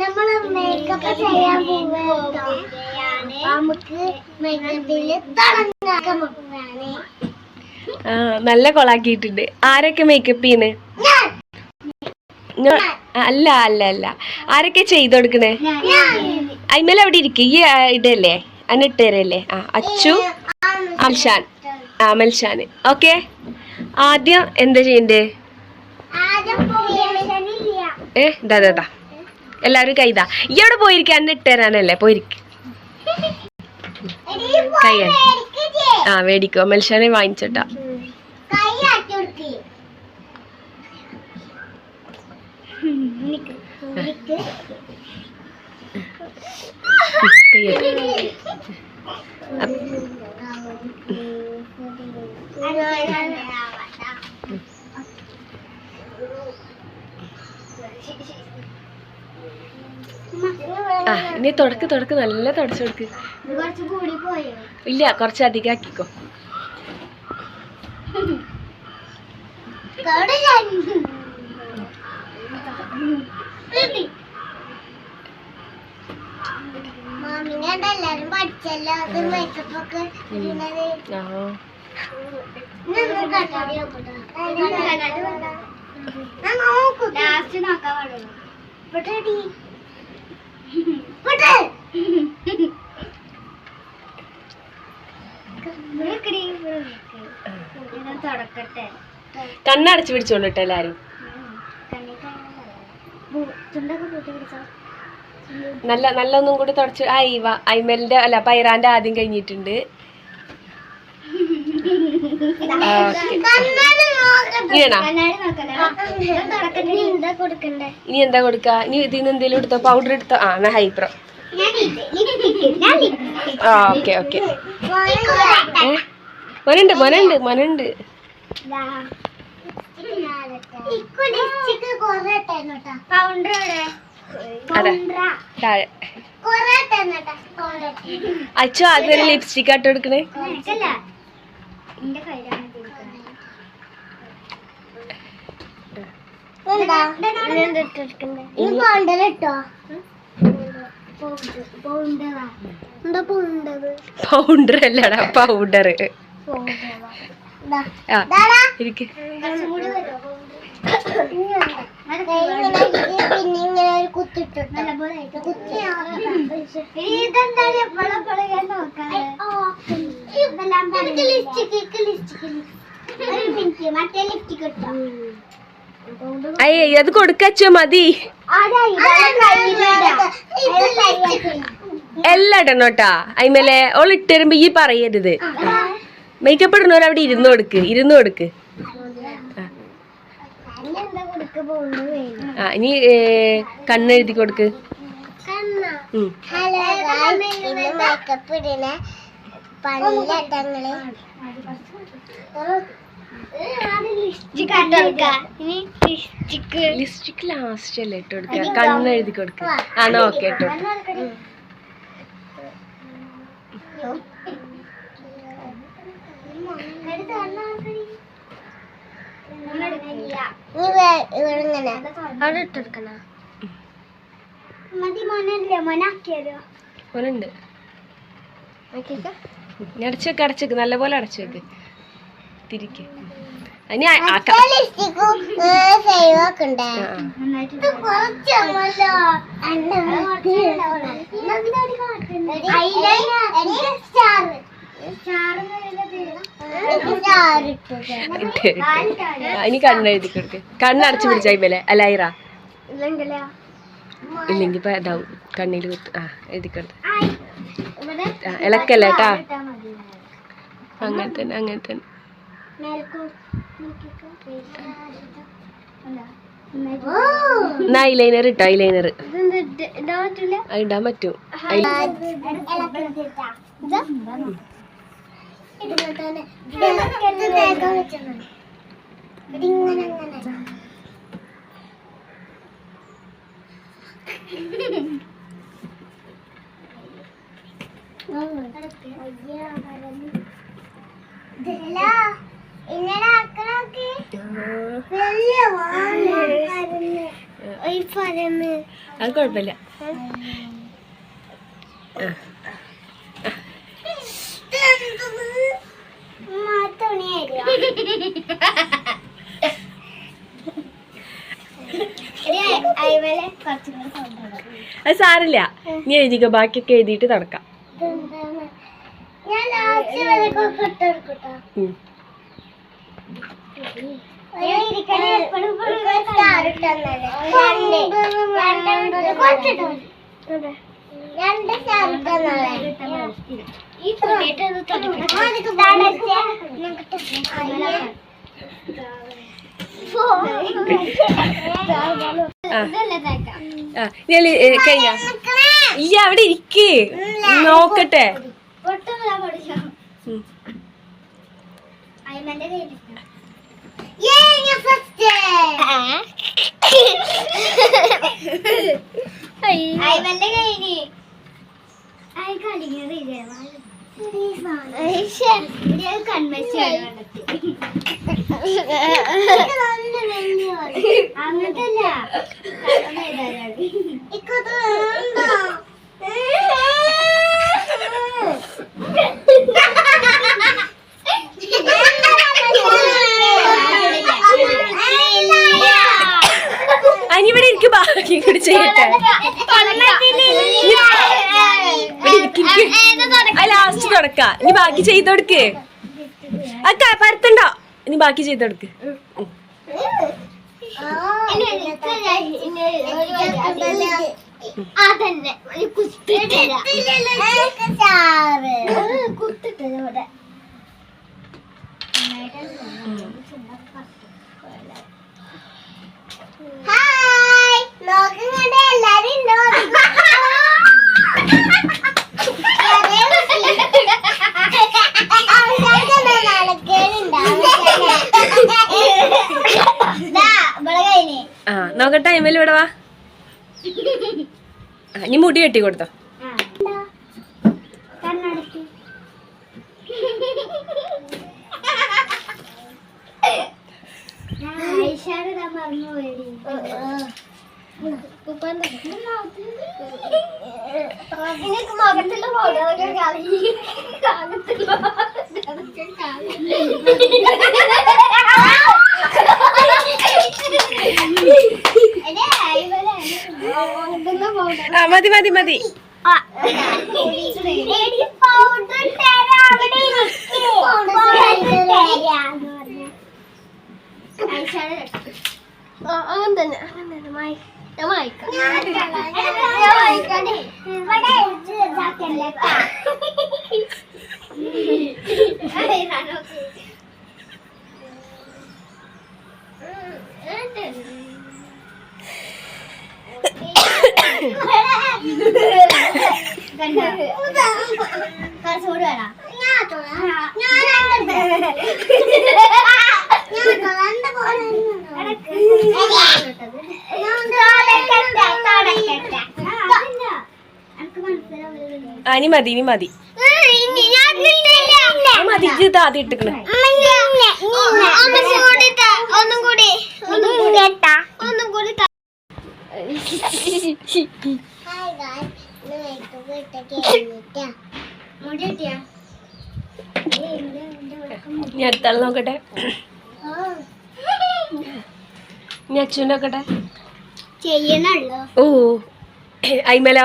നമ്മൾ മേക്കപ്പ് ചെയ്യാൻ പോവുകയാണ് നമുക്ക് നല്ല കൊളാക്കിയിട്ടുണ്ട്. ആരൊക്കെ മേക്കപ്പ് ചെയ്യുന്നത് അല്ല അല്ല അല്ല. ആരൊക്കെ ചെയ്തു കൊടുക്കണേ? അയിമേൽ അവിടെ ഇരിക്കും. ഈ ഇടയല്ലേ? ഇടല്ലേ അന്നെ ഇട്ടുതരല്ലേ ആ അച്ചു അൽഷാൻ ആ മൽഷാൻ ഓക്കെ. ആദ്യം എന്താ ചെയ്യണ്ടേ? ഏ ഇതാ ഇതാ എല്ലാവരും കൈതാ ഈ പോയിരിക്കുക അന്നെ ഇട്ടുതരാനല്ലേ പോയിരിക്ക. ആ മേടിക്കോ. മൽഷാനെ വാങ്ങിച്ചോട്ടാ. കൈ ആട്ടി കൊടുക്ക് നിക്ക്, നിക്ക്. കൈ ആട്ടി. ആ ഇനി തുടക്ക് തുടക്ക് നല്ല തുടച്ചു കൊടുക്ക്. കുറച്ച് കൂടി പോയോ? ഇല്ല കുറച്ച് അധികം ആക്കിക്കോ. എല്ലാരും പഠിച്ചല്ലോ അത് ലാസ്റ്റ് നോക്കാൻ പാടുള്ളൂ. കണ്ണടച്ച് പിടിച്ചോണ്ടിട്ട് എല്ലാരും. നല്ല നല്ല ഒന്നും കൂടി തുടച്ച് ആ ഇവ ഐമലിന്റെ അല്ല പൈറാന്റെ ആദ്യം കഴിഞ്ഞിട്ടുണ്ട്. ഓക്കെ ഇനി എന്താ കൊടുക്ക? ഇനി ഇതിന് എന്തെങ്കിലും എടുത്തോ? പൗഡർ എടുത്തോ? ആ എന്നാ ഹൈപ്രോ ആ ഓക്കെ ഓക്കെ. മോനുണ്ട് മോനുണ്ട് മോനുണ്ട്. താഴെ. അച്ചു ആദ്യം ലിപ്സ്റ്റിക് ആട്ടോ പോണ്ടത് പൗഡർ അല്ലടാ പൗഡർ ഇരിക്ക്. മറ്റേ ലിപ്സ്റ്റിക് ഇട്ടോ? അയ്യ അത് കൊടുക്കച്ചോ മതി. എല്ലാം ഇടണം കേട്ടാ. അയിമേലെ ഓൾ ഇട്ടുതരുമ്പോ ഈ പറയരുത്. മേക്കപ്പ് ഇടുന്നവർ അവിടെ ഇരുന്ന് കൊടുക്ക് ഇരുന്ന് കൊടുക്ക്. ആ. ഇനി കണ്ണെഴുതി കൊടുക്ക്. മേക്കപ്പ് ഇടുന്ന പണിയിലട്ടങ്ങൾ ലിപ്സ്റ്റിക് ലാസ്റ്റ് അല്ലേ ഇട്ട് കൊടുക്ക? കണ്ണ് എഴുതി ആ ആണോ ഓക്കെ ഇട്ടോ ഇങ്ങനെ അവിടെ ഇട്ടെടുക്കണ മതി മോനല്ലേ മോനാക്കിയാലോ. ഓനുണ്ട് ഇനി അടച്ചു വെക്ക് അടച്ചു വെക്ക്. നല്ലപോലെ അടച്ചു വെക്ക്. തിരിക്ക് ഇനി കണ്ണെഴുതി കൊടുക്ക്. കണ്ണടച്ചു പിടിച്ചായി അയിമേലെ അലൈറ? ഇല്ലെങ്കിൽ ഇപ്പൊ ഇതാവും. കണ്ണിൽ കുത്ത് ആ ഇളക്കല്ലേട്ടാ അങ്ങനെ തന്നെ അങ്ങനെ തന്നെ. ഐലൈനർ ഇട്ടോ ഐലൈനർ ഇടാൻ പറ്റും. ഇതെല്ലാം അത് കുഴപ്പമില്ല. അത് സാരില്ല. നീ എഴുതിക്ക. ബാക്കിയൊക്കെ എഴുതിയിട്ട് നടക്കാം. ഞാൻ ലാസ്റ്റ് വരെ. രണ്ട് സ്റ്റാർ ഞാൻ കഴിഞ്ഞ? ഈ അവിടെ ഇരിക്ക്. നോക്കട്ടെ. ഉം. അയ്മന്റെ കയ്യിന് അയ കളിക്കുന്നത് കൺവെച്ച് അങ്ങനല്ല അനി ഇവിടെ ഇരിക്ക് ബാക്കി കൂടി ചെയ്യട്ടെ ലാസ്റ്റ് തുടക്ക ഇനി ബാക്കി ചെയ്ത് കൊടുക്ക്. അക്ക പരത്തുണ്ടോ. ഇനി ബാക്കി ചെയ്ത് കൊടുക്ക്. ഹായ് നോക്കുന്നുണ്ട് എല്ലാരും നോക്കട്ടെ ടൈമിൽ ഇവിടെ വാ. ഇനി മുടി കെട്ടി കൊടുത്തോ. കണ്ണടക്കി മതി മതി മതി. അങ്ങനെ തന്നെ അങ്ങനെ തന്നെ. മായി ഞാൻ വായിക്കാം ഞാൻ വായിക്കാണ്ടേ ഇവിടെ ഇതാക്കല്ലേ? കാസർഗോഡ് ആ ഇനി മതി ഇനി മതി. മതി ഇത് ആദ്യം ഇട്ടിക്കണ്. ഒന്നും കൂടി ഒന്നും കൂടി ഒന്നും കൂടി നോക്കട്ടെ. ഞാൻ അച്ഛൻ നോക്കട്ടെ. ഓ അയ്മല